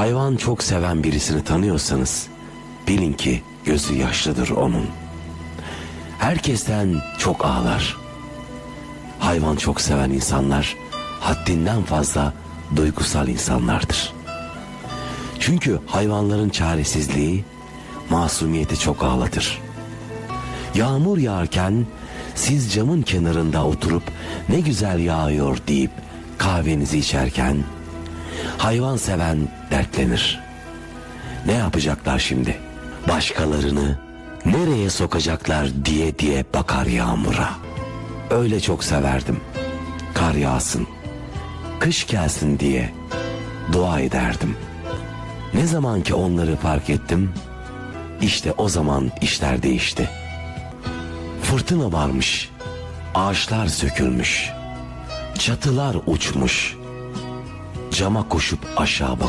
Hayvan çok seven birisini tanıyorsanız bilin ki gözü yaşlıdır onun. Herkesten çok ağlar. Hayvan çok seven insanlar haddinden fazla duygusal insanlardır. Çünkü hayvanların çaresizliği masumiyeti çok ağlatır. Yağmur yağarken siz camın kenarında oturup ne güzel yağıyor deyip kahvenizi içerken hayvan seven dertlenir. Ne yapacaklar şimdi? Başkalarını nereye sokacaklar diye diye bakar yağmura. Öyle çok severdim. Kar yağsın, kış gelsin diye dua ederdim. Ne zaman ki onları fark ettim, işte o zaman işler değişti. Fırtına varmış, ağaçlar sökülmüş, çatılar uçmuş. Cama koşup aşağı bak.